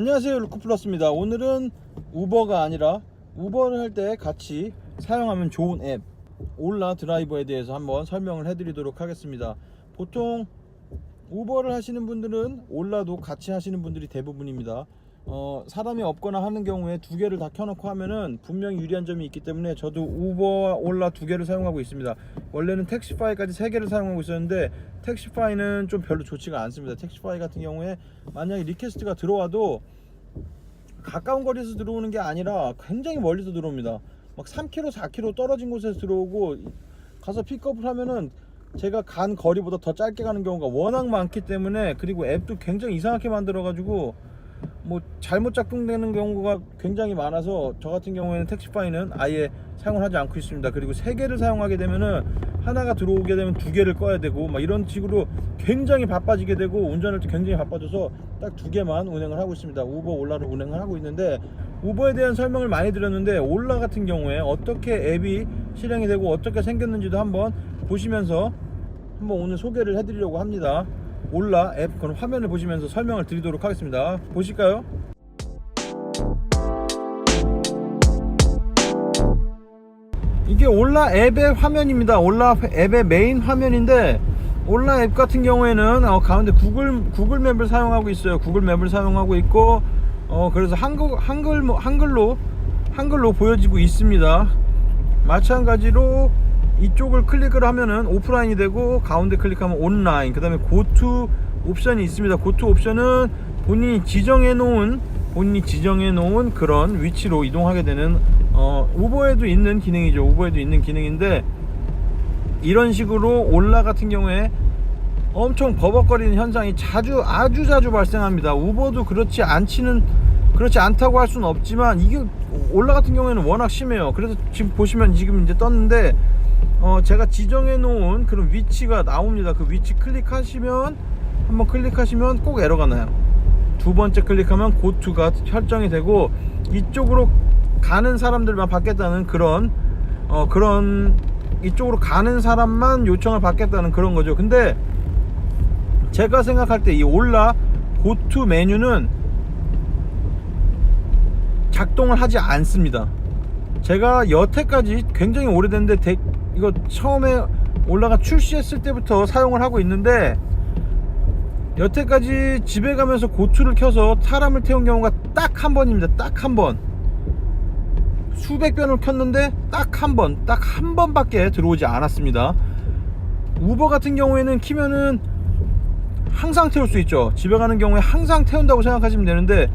안녕하세요 루크플러스입니다. 오늘은 우버가 아니라 우버를 할 때 같이 사용하면 좋은 앱 올라 드라이버에 대해서 한번 설명을 해드리도록 하겠습니다. 보통 우버를 하시는 분들은 올라도 같이 하시는 분들이 대부분입니다 어, 사람이 없거나 하는 경우에 두 개를 다 켜놓고 하면은 분명히 유리한 점이 있기 때문에 저도 우버와 올라 두 개를 사용하고 있습니다. 원래는 택시파이까지 세 개를 사용하고 있었는데 택시파이는 좀 별로 좋지가 않습니다. 택시파이 같은 경우에 만약에 리퀘스트가 들어와도 가까운 거리에서 들어오는 게 아니라 굉장히 멀리서 들어옵니다. 막 3km 4km 떨어진 곳에서 들어오고 가서 픽업을 하면은 제가 간 거리보다 더 짧게 가는 경우가 워낙 많기 때문에 그리고 앱도 굉장히 이상하게 만들어 가지고 뭐 잘못 작동되는 경우가 굉장히 많아서 저 같은 경우에는 택시파이는 아예 사용을 하지 않고 있습니다. 그리고 세 개를 사용하게 되면은 하나가 들어오게 되면 두 개를 꺼야 되고 막 이런 식으로 굉장히 바빠지게 되고 운전할 때 굉장히 바빠져서 딱 두 개만 운행을 하고 있습니다. 우버 올라를 운행을 하고 있는데 우버에 대한 설명을 많이 드렸는데 올라 같은 경우에 어떻게 앱이 실행이 되고 어떻게 생겼는지도 한번 보시면서 한번 오늘 소개를 해드리려고 합니다. 올라 앱 그럼 화면을 보시면서 설명을 드리도록 하겠습니다. 보실까요? 이게 올라 앱의 화면입니다. 올라 앱의 메인 화면인데 올라 앱 같은 경우에는 어, 가운데 구글 구글 맵을 사용하고 있어요. 구글 맵을 사용하고 있고 어 그래서 한글 한글 한글로 한글로 보여지고 있습니다. 마찬가지로 이쪽을 클릭을 하면은 오프라인이 되고 가운데 클릭하면 온라인 그 다음에 고투 옵션이 있습니다. 고투 옵션은 본인이 지정해 놓은 본인이 지정해 놓은 그런 위치로 이동하게 되는 어, 우버에도 있는 기능이죠. 우버에도 있는 기능인데 이런 식으로 올라 같은 경우에 엄청 버벅거리는 현상이 자주 아주 자주 발생합니다. 우버도 그렇지 않지는 그렇지 않다고 할 수는 없지만 이게 올라 같은 경우에는 워낙 심해요. 그래서 지금 보시면 지금 이제 떴는데 어 제가 지정해 놓은 그런 위치가 나옵니다. 그 위치 클릭하시면 한번 클릭하시면 꼭 에러가 나요. 두 번째 클릭하면 고투가 설정이 되고 이쪽으로 가는 사람들만 받겠다는 그런 어 그런 이쪽으로 가는 사람만 요청을 받겠다는 그런 거죠. 근데 제가 생각할 때 이 올라 고투 메뉴는 작동을 하지 않습니다. 제가 여태까지 굉장히 오래됐는데 데- 이거 처음에 올라가 출시했을 때부터 사용을 하고 있는데 여태까지 집에 가면서 고추를 켜서 사람을 태운 경우가 딱 한 번입니다. 딱 한 번. 수백 변을 켰는데 딱 한 번, 딱 한 번밖에 들어오지 않았습니다. 우버 같은 경우에는 키면은 항상 태울 수 있죠. 집에 가는 경우에 항상 태운다고 생각하시면 되는데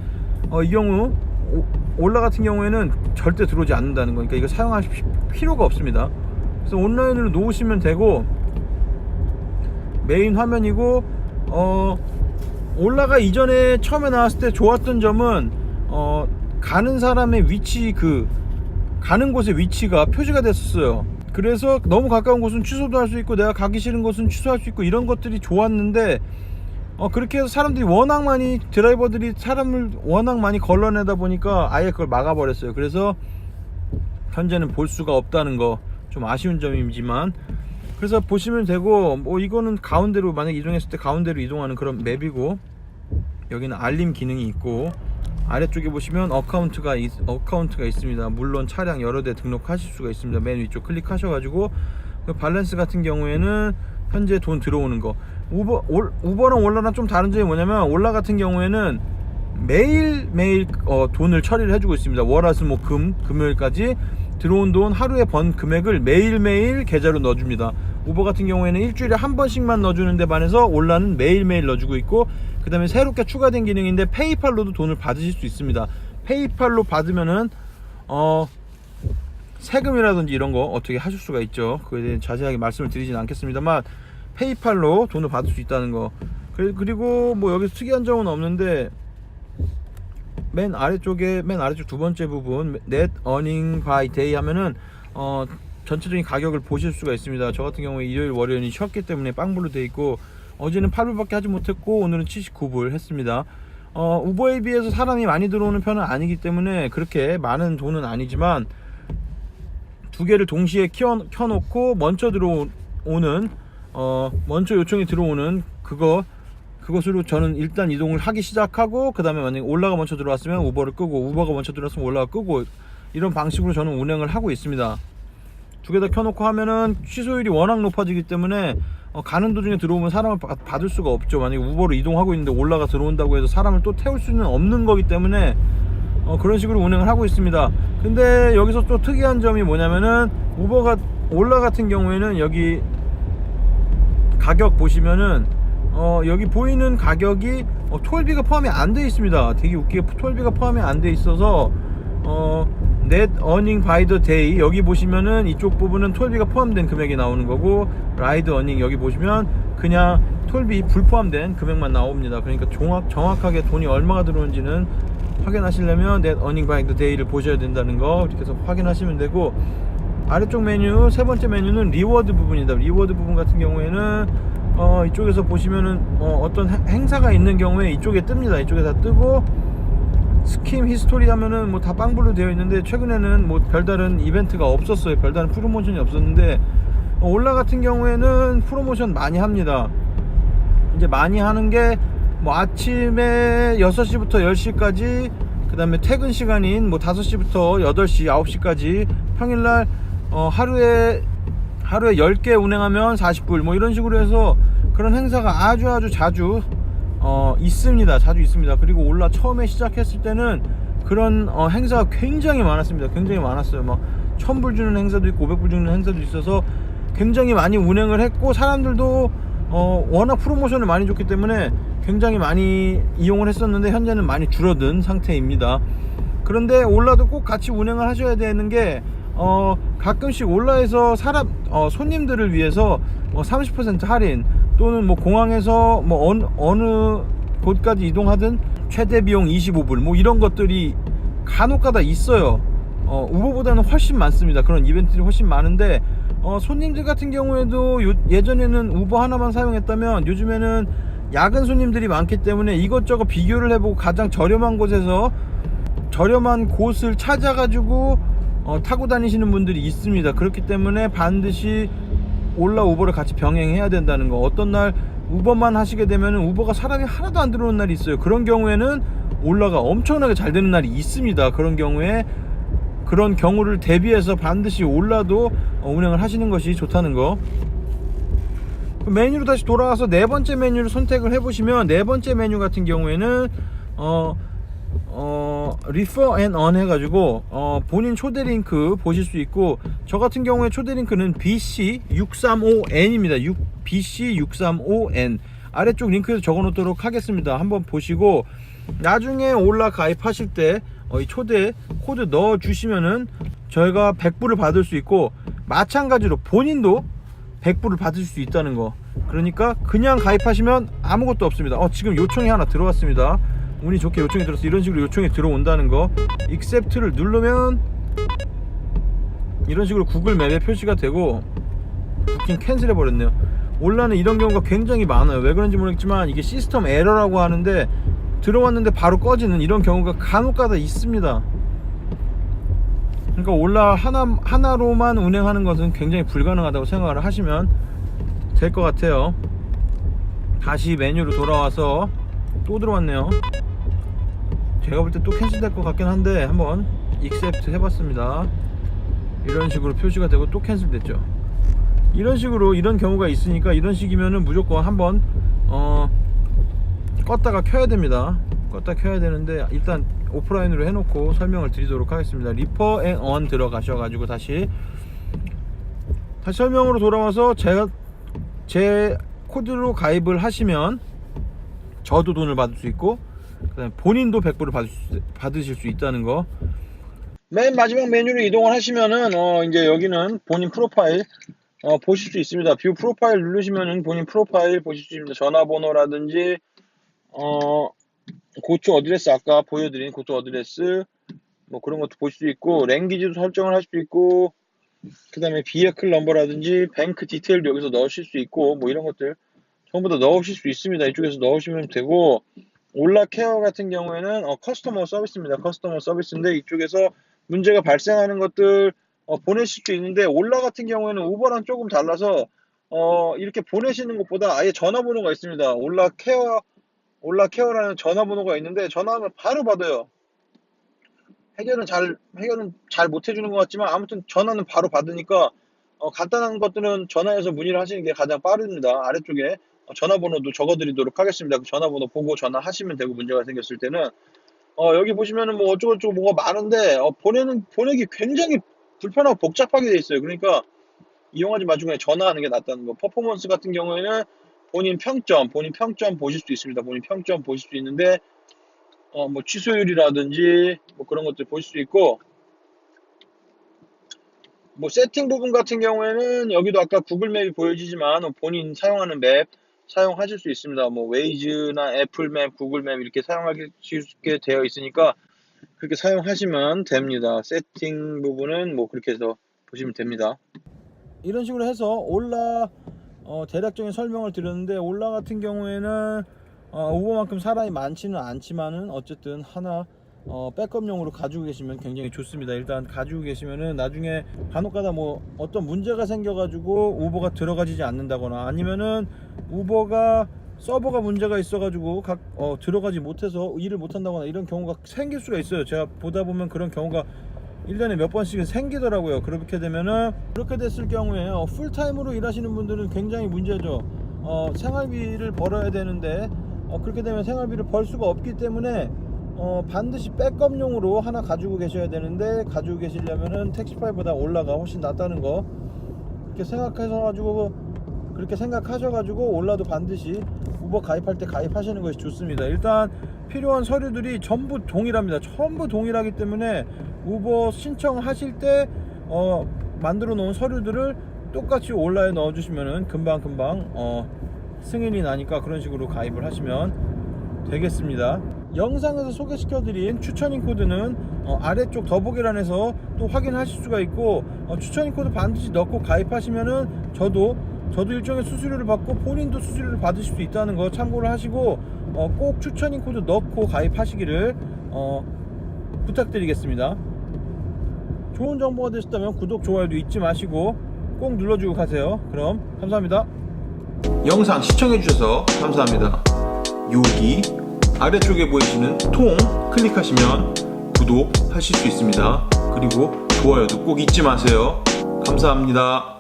어, 이 경우 오- 올라 같은 경우에는 절대 들어오지 않는다는 거니까 이거 피- 필요가 없습니다. 그래서 온라인으로 놓으시면 되고 메인 화면이고 어 올라가 이전에 처음에 나왔을 때 좋았던 점은 어 가는 사람의 위치 그 가는 곳의 위치가 표시가 됐었어요. 그래서 너무 가까운 곳은 취소도 할 수 있고 내가 가기 싫은 곳은 취소할 수 있고 이런 것들이 좋았는데 어 그렇게 해서 사람들이 워낙 많이 드라이버들이 사람을 워낙 많이 걸러내다 보니까 아예 그걸 막아버렸어요. 그래서 현재는 볼 수가 없다는 거 좀 아쉬운 점이지만 그래서 보시면 되고 뭐 이거는 가운데로 만약 이동했을 때 가운데로 이동하는 그런 맵이고 여기는 알림 기능이 있고 아래쪽에 보시면 어카운트가 있, 어카운트가 있습니다. 물론 차량 여러 대 등록하실 수가 있습니다. 맨 위쪽 클릭하셔가지고 그 밸런스 같은 경우에는 현재 돈 들어오는 거 우버 올, 우버랑 올라랑 좀 다른 점이 뭐냐면 올라 같은 경우에는 매일 매일 어, 돈을 처리를 해주고 있습니다. 월화수목금 금요일까지 들어온 돈 하루에 번 금액을 매일 매일 계좌로 넣어줍니다. 우버 같은 경우에는 일주일에 한 번씩만 넣어주는데 반해서 올라는 매일 매일 넣어주고 있고 그 다음에 새롭게 추가된 기능인데 페이팔로도 돈을 받으실 수 있습니다. 페이팔로 받으면은 어 세금이라든지 이런 거 어떻게 하실 수가 있죠. 그에 대해 자세하게 말씀을 드리진 않겠습니다만 페이팔로 돈을 받을 수 있다는 거. 그리- 그리고 뭐 여기서 특이한 점은 없는데 맨 아래쪽에 맨 아래쪽 두 번째 부분 net earning by day 하면은 어 전체적인 가격을 보실 수가 있습니다. 저 같은 경우에 일요일 월요일이 쉬었기 때문에 빵불로 돼 있고 어제는 8불밖에 하지 못했고 오늘은 79불 했습니다. 어 우버에 비해서 사람이 많이 들어오는 편은 아니기 때문에 그렇게 많은 돈은 아니지만 두 개를 동시에 켜, 켜놓고 먼저 들어오는 어 먼저 요청이 들어오는 그거 그것으로 저는 일단 이동을 하기 시작하고 그 다음에 만약에 올라가 먼저 들어왔으면 우버를 끄고 우버가 먼저 들어왔으면 올라가 끄고 이런 방식으로 저는 운행을 하고 있습니다 두 개 다 켜놓고 하면은 취소율이 워낙 높아지기 때문에 어, 가는 도중에 들어오면 사람을 바- 받을 수가 없죠 만약에 우버로 이동하고 있는데 올라가 들어온다고 해서 사람을 또 태울 수는 없는 거기 때문에 어, 그런 식으로 운행을 하고 있습니다. 근데 여기서 또 특이한 점이 뭐냐면은 우버가 올라 같은 경우에는 여기 가격 보시면은 어, 여기 보이는 가격이 어, 톨비가 포함이 안 돼 있습니다. 되게 웃기게 톨비가 포함이 안 돼 있어서 어, net earning by the day 여기 보시면은 이쪽 부분은 톨비가 포함된 금액이 나오는 거고 라이드 어닝 여기 보시면 그냥 톨비 불포함된 금액만 나옵니다. 그러니까 정확, 정확하게 돈이 얼마가 들어오는지는 확인하시려면 net earning by the day를 보셔야 된다는 거 이렇게 해서 확인하시면 되고 아래쪽 메뉴 세 번째 메뉴는 리워드 부분이다. 리워드 부분 같은 경우에는 어, 이쪽에서 보시면은 어, 떤 행사가 있는 경우에 이쪽에 뜹니다. 이쪽에 다 뜨고 스킴 히스토리 하면은 뭐 다 빵블로 되어 있는데 최근에는 뭐 별다른 이벤트가 없었어요. 별다른 프로모션이 없었는데 어, 올라 같은 경우에는 프로모션 많이 합니다. 이제 많이 하는 게 뭐 아침에 6시부터 10시까지 그 다음에 퇴근 시간인 뭐 5시부터 8시 9시까지 평일날 어, 하루에 하루에 10개 운행하면 40불 뭐 이런 식으로 해서 그런 행사가 아주 아주 자주 어, 있습니다. 자주 있습니다. 그리고 올라 처음에 시작했을 때는 그런 어, 행사가 굉장히 많았습니다. 굉장히 많았어요. 막 1000불 주는 행사도 있고 500불 주는 행사도 있어서 굉장히 많이 운행을 했고 사람들도 어, 워낙 프로모션을 많이 줬기 때문에 굉장히 많이 이용을 했었는데 현재는 많이 줄어든 상태입니다. 그런데 올라도 꼭 같이 운행을 하셔야 되는 게 어, 가끔씩 올라에서 사람 어, 손님들을 위해서 뭐 30% 할인 또는 뭐 공항에서 뭐 어느, 어느 곳까지 이동하든 최대 비용 25불 뭐 이런 것들이 간혹가다 있어요. 어, 우버보다는 훨씬 많습니다. 그런 이벤트들이 훨씬 많은데 어, 손님들 같은 경우에도 요- 예전에는 우버 하나만 사용했다면 요즘에는 야근 손님들이 많기 때문에 이것저것 비교를 해보고 가장 저렴한 곳에서 저렴한 곳을 찾아가지고 어, 타고 다니시는 분들이 있습니다. 그렇기 때문에 반드시 올라 우버를 같이 병행해야 된다는 거. 어떤 날 우버만 하시게 되면 우버가 사람이 하나도 안 들어오는 날이 있어요. 그런 경우에는 올라가 엄청나게 잘 되는 날이 있습니다. 그런 경우에 그런 경우를 대비해서 반드시 올라도 어, 운행을 하시는 것이 좋다는 거. 그 메뉴로 다시 돌아와서 네 번째 메뉴를 선택을 해보시면 네 번째 메뉴 같은 경우에는 어, 어, and on 해가지고 어, 본인 초대 링크 보실 수 있고 저 같은 경우에 초대 링크는 BC635N입니다. BC635N 아래쪽 링크에서 적어놓도록 하겠습니다. 한번 보시고 나중에 올라 가입하실 때 어, 이 초대 코드 넣어 주시면은 저희가 100불을 받을 수 있고 마찬가지로 본인도 100불을 받을 수 있다는 거. 그러니까 그냥 가입하시면 아무것도 없습니다. 어, 지금 요청이 하나 들어왔습니다. 운이 좋게 요청이 들어서 이런 식으로 요청이 들어온다는 거. accept를 누르면 이런 식으로 구글 맵에 표시가 되고 부킹 캔슬해 버렸네요. 올라는 이런 경우가 굉장히 많아요. 왜 그런지 모르겠지만 이게 시스템 에러라고 하는데 들어왔는데 바로 꺼지는 이런 경우가 간혹가다 있습니다. 그러니까 올라 하나 하나로만 운행하는 것은 굉장히 불가능하다고 생각을 하시면 될 것 같아요. 다시 메뉴로 돌아와서 또 들어왔네요. 제가 볼 때 또 캔슬될 것 같긴 한데 한번 accept 해봤습니다. 이런 식으로 표시가 되고 또 캔슬됐죠. 이런 식으로 이런 경우가 있으니까 이런 식이면은 무조건 한번 어 껐다가 켜야 됩니다. 껐다 켜야 되는데 일단 오프라인으로 해놓고 설명을 드리도록 하겠습니다. 리퍼 앤 언 들어가셔가지고 다시 다시 설명으로 돌아와서 제가 제 코드로 가입을 하시면 저도 돈을 받을 수 있고 그다음에 본인도 100불을 받을 수, 받으실 수 있다는 거. 맨 마지막 메뉴로 이동을 하시면은 어 이제 여기는 본인 프로파일 어 보실 수 있습니다. 뷰 프로파일 누르시면은 본인 프로파일 보실 수 있습니다. 전화번호라든지 어 고추 어드레스 아까 보여드린 고추 어드레스 뭐 그런 것도 보실 수 있고 랭귀지도 설정을 할 수 있고 그 다음에 비에클 넘버라든지 뱅크 디테일도 여기서 넣으실 수 있고 뭐 이런 것들 전부 다 넣으실 수 있습니다 이쪽에서 넣으시면 되고 올라 케어 같은 경우에는 어, 커스터머 서비스입니다 커스터머 서비스인데 이쪽에서 문제가 발생하는 것들 어, 보내실 수 있는데 올라 같은 경우에는 우버랑 조금 달라서 어, 이렇게 보내시는 것보다 아예 전화번호가 있습니다 올라 케어 올라 케어라는 전화번호가 있는데 전화하면 바로 받아요. 해결은 잘 해결은 잘 못 해주는 것 같지만 아무튼 전화는 바로 받으니까 어, 간단한 것들은 전화해서 문의를 하시는 게 가장 빠릅니다. 아래쪽에 어, 전화번호도 적어드리도록 하겠습니다. 그 전화번호 보고 전화하시면 되고 문제가 생겼을 때는 어, 여기 보시면은 뭐 어쩌고저쩌고 뭐가 많은데 어, 보내는 보내기 굉장히 불편하고 복잡하게 돼 있어요. 그러니까 이용하지 마시고 그냥 전화하는 게 낫다는 거. 퍼포먼스 같은 경우에는 본인 평점, 본인 평점 보실 수 있습니다. 본인 평점 보실 수 있는데 어, 뭐 취소율이라든지 뭐 그런 것들 보실 수 있고 뭐 세팅 부분 같은 경우에는 여기도 아까 구글 맵이 보여지지만 본인 사용하는 맵 사용하실 수 있습니다. 뭐 웨이즈나 애플맵, 구글맵 이렇게 사용하실 수 있게 되어 있으니까 그렇게 사용하시면 됩니다. 세팅 부분은 뭐 그렇게 해서 보시면 됩니다. 이런 식으로 해서 올라 어, 대략적인 설명을 드렸는데 올라 같은 경우에는 어, 우버만큼 사람이 많지는 않지만은 어쨌든 하나 어, 백업용으로 가지고 계시면 굉장히 좋습니다. 일단 가지고 계시면은 나중에 간혹가다 뭐 어떤 문제가 생겨가지고 우버가 들어가지지 않는다거나 아니면은 우버가 서버가 문제가 있어가지고 각 어, 들어가지 못해서 일을 못한다거나 이런 경우가 생길 수가 있어요. 제가 보다 보면 그런 경우가 1년에 몇 번씩은 생기더라고요. 그렇게 되면은 그렇게 됐을 경우에 어, 풀타임으로 일하시는 분들은 굉장히 문제죠. 어, 생활비를 벌어야 되는데 어, 그렇게 되면 생활비를 벌 수가 없기 때문에 어, 반드시 백업용으로 하나 가지고 계셔야 되는데 가지고 계시려면은 택시파이보다 올라가 훨씬 낫다는 거 이렇게 생각해서 가지고 그렇게 생각하셔가지고 올라도 반드시 우버 가입할 때 가입하시는 것이 좋습니다. 일단 필요한 서류들이 전부 동일합니다. 전부 동일하기 때문에 우버 신청하실 때 어, 만들어 놓은 서류들을 똑같이 온라에 넣어주시면은 금방 금방 어, 승인이 나니까 그런 식으로 가입을 하시면 되겠습니다. 영상에서 소개시켜드린 추천인 코드는 어, 아래쪽 더보기란에서 또 확인하실 수가 있고 어, 추천인 코드 반드시 넣고 가입하시면은 저도 저도 일종의 수수료를 받고 본인도 수수료를 받으실 수 있다는 거 참고를 하시고 어, 꼭 추천인 코드 넣고 가입하시기를 어, 부탁드리겠습니다. 좋은 정보가 되셨다면 구독 좋아요도 잊지 마시고 꼭 눌러주고 가세요. 그럼 감사합니다. 영상 시청해주셔서 감사합니다. 여기 아래쪽에 보이시는 통 클릭하시면 구독하실 수 있습니다. 그리고 좋아요도 꼭 잊지 마세요. 감사합니다.